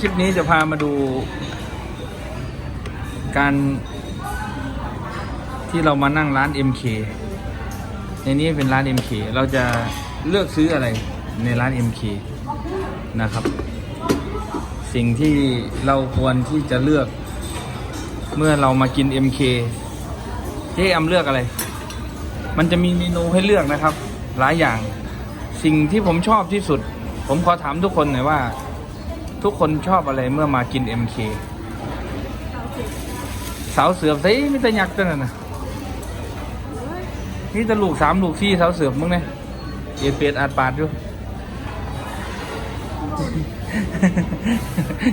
คลิปนี้จะพามาดู การที่เรามานั่งร้าน MK ในนี้เป็นร้าน MK เราจะเลือกซื้ออะไรในร้าน MK นะครับ สิ่งที่เราควรที่จะเลือก เมื่อเรามากิน MK เจ๊แอมเลือกอะไร มันจะมีเมนูให้เลือกนะครับ หลายอย่าง สิ่งที่ผมชอบที่สุด ผมขอถามทุกคนหน่อยว่า ทุกคนชอบอะไรเมื่อมากิน MK สาวเสือบสิไม่ต่ยักษ์ตัวนั่นนะนี่จะลูกสามลูกสี่สาวเสือบมึงเนี่ยเอเปียดอาดปาดอยู่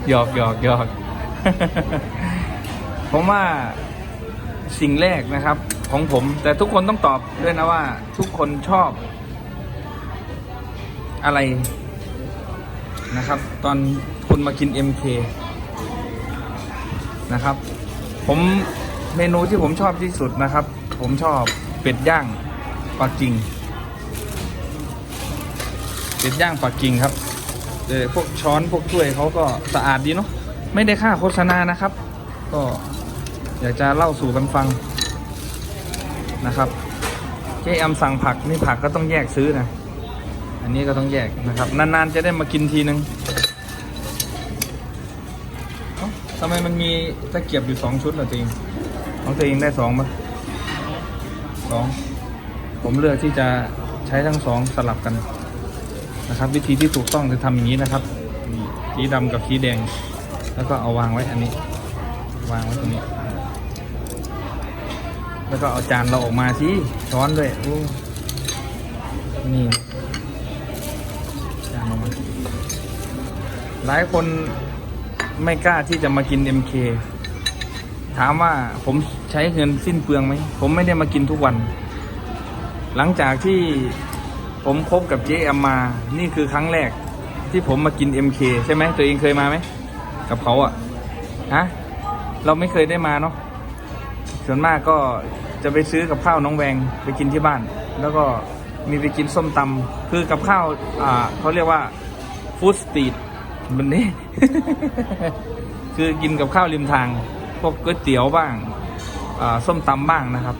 หยอกหยอกหยอกผมว่าสิ่งแรกนะครับ ของผม แต่ทุกคนต้องตอบด้วยนะว่า ทุกคนชอบ อะไร นะครับ ตอนคุณมากิน MK นะครับ ผมเมนูที่ผมชอบที่สุดนะครับ ผมชอบเป็ดย่างปักกิ่งเป็ดย่างปักกิ่งครับเออพวกช้อนพวกถ้วยเขาก็สะอาดดีเนาะไม่ได้ค่าโฆษณานะครับ ก็อยากจะเล่าสู่กันฟังนะครับเจ๊แอมสั่งผักนี่ผักก็ต้องแยกซื้อนะ อันนี้ก็ต้องแยกนะครับ นานๆจะได้มากินทีนึงทำไมมันมีตะเกียบอยู่สองชุดเหรอตัวเองของตัวเองได้สองปะสอง ผมเลือกที่จะใช้ทั้งสองสลับกันนะครับ วิธีที่ถูกต้องจะทำอย่างนี้นะครับสีดำกับสีแดง แล้วก็เอาวางไว้อันนี้ วางไว้ตรงนี้ แล้วก็เอาจานเราออกมาสิช้อนด้วยนี่ออกมา หลายคนไม่กล้าที่จะมากิน MK ถามว่าผมใช้เงินสิ้นเปลืองไหม ผมไม่ได้มากินทุกวัน หลังจากที่ผมคบกับเจ๊แอมมา นี่คือครั้งแรกที่ผมมากิน MK ใช่ไหมตัวเองเคยมาไหม กับเขาอะฮะ เราไม่เคยได้มาเนาะ ส่วนมากก็จะไปซื้อกับข้าวน้องแวงไปกินที่บ้าน แล้วก็มีไปกินส้มตำคือกับข้าว อ่าเขาเรียกว่าฟู้ดสตรีท มันนี่ คือกินกับข้าวริมทาง พวกก๋วยเตี๋ยวบ้างส้มตำบ้างนะครับ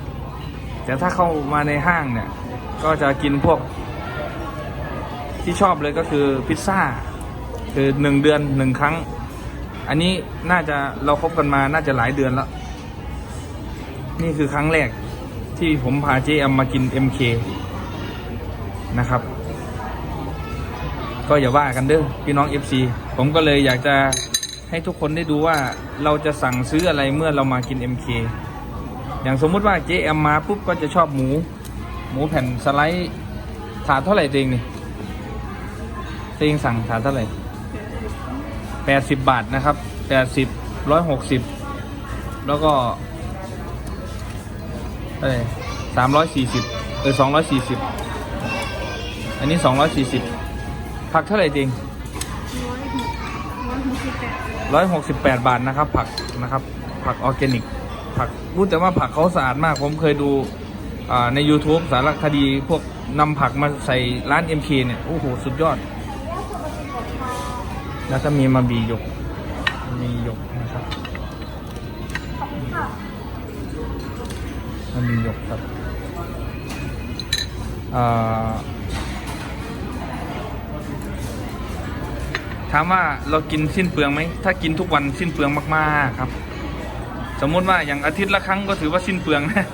แต่ถ้าเข้ามาในห้างเนี่ย ก็จะกินพวก ที่ชอบเลยก็คือพิซซ่า คือหนึ่งเดือนหนึ่งครั้ง อันนี้น่าจะเราคบกันมาน่าจะหลายเดือนแล้ว นี่คือครั้งแรกที่ผมพาเจแอมมากิน MK นะครับ ก็อย่าว่ากันเด้อพี่น้อง FC ผมก็เลยอยากจะให้ทุกคนได้ดูว่าเราจะสั่งซื้ออะไรเมื่อเรามากิน MK อย่างสมมุติว่าเจ๊แอมมาปุ๊บก็จะชอบหมู หมูแผ่นสไลด์ถาดเท่าไหร่ตัวเองนี่ตัวเองสั่งถาดเท่าไหร่แปดสิบบาทนะครับแปดสิบร้อยหกสิบแล้วก็อะไรสามร้อยสี่สิบเออสองร้อยสี่สิบอันนี้สองร้อยสี่สิบ ผักเท่าไหร่จริงร้อยหกสิบแปดบาทนะครับ ผักนะครับ ผักออร์แกนิก ผักพูดแต่ว่าผักเขาสะอาดมาก ผมเคยดูใน YouTube สารคดีพวกนำผักมาใส่ร้าน MK เนี่ย โอ้โห สุดยอด แล้วก็มีมาบีหยก มีหยกนะครับมันมีหยกครับ ถามว่าเรากินสิ้นเปลืองไหม ถ้ากินทุกวันสิ้นเปลืองมากๆครับ สมมติว่าอย่างอาทิตย์ละครั้งก็ถือว่าสิ้นเปลืองนะ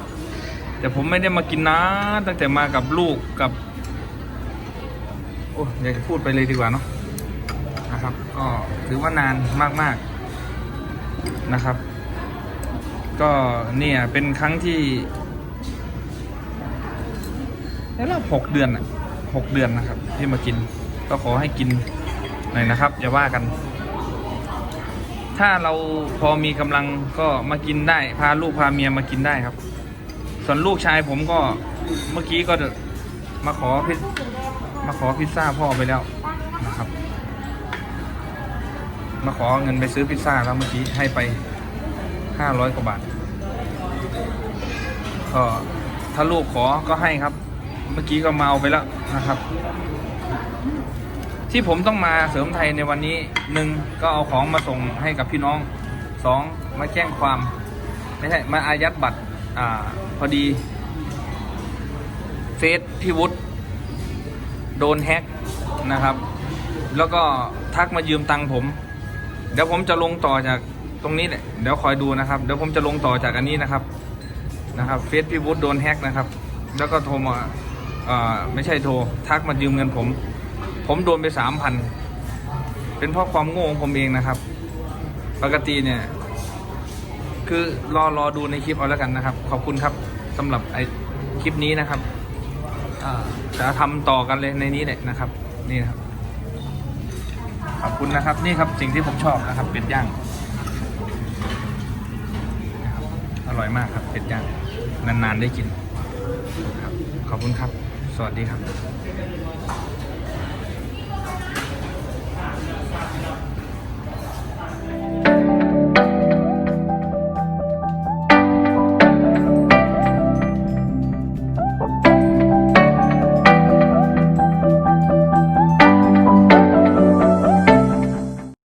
แต่ผมไม่ได้มากินนะตั้งแต่มากับลูกกับ โอ้อยากจะพูดไปเลยดีกว่าเนาะ นะครับ ก็ถือว่านานมากๆนะครับ ก็เนี่ยเป็นครั้งที่แล้วเราหกเดือนอะหกเดือนนะครับ ที่มากิน ก็ขอให้กิน หน่อยนะครับ อย่าว่ากัน ถ้าเราพอมีกำลังก็มากินได้ พาลูกพาเมียมากินได้ครับ ส่วนลูกชายผมก็เมื่อกี้ก็มาขอพิซมาขอพิซซ่าพ่อไปแล้วนะครับ มาขอเงินไปซื้อพิซซ่าแล้วเมื่อกี้ให้ไปห้าร้อยกว่าบาทก็ถ้าลูกขอก็ให้ครับ เมื่อกี้ก็มาเอาไปแล้วนะครับ ที่ผมต้องมาเสริมไทยในวันนี้หนึ่งก็เอาของมาส่งให้กับพี่น้องสองมาแจ้งความไม่ใช่มาอายัดบัตรอ่าพอดีเฟซพี่วุฒิโดนแฮ็กนะครับ แล้วก็ทักมายืมตังค์ผม เดี๋ยวผมจะลงต่อจากตรงนี้แหละเดี๋ยวคอยดูนะครับ เดี๋ยวผมจะลงต่อจากอันนี้นะครับนะครับเฟซพี่วุฒิโดนแฮ็กนะครับ แล้วก็โทรมาอ่อไม่ใช่โทรทักมายืมเงินผม ผมโดนไปสามพัน เป็นเพราะความโง่ของผมเองนะครับ ปกติเนี่ย คือรอรอดูในคลิปเอาแล้วกันนะครับ ขอบคุณครับสำหรับไอคลิปนี้นะครับจะทำต่อกันเลยในนี้แหละนะครับ นี่นะครับ ขอบคุณนะครับ นี่ครับสิ่งที่ผมชอบนะครับ เป็ดย่างอร่อยมากครับเป็ดย่างนานๆได้กินครับ ขอบคุณครับ สวัสดีครับ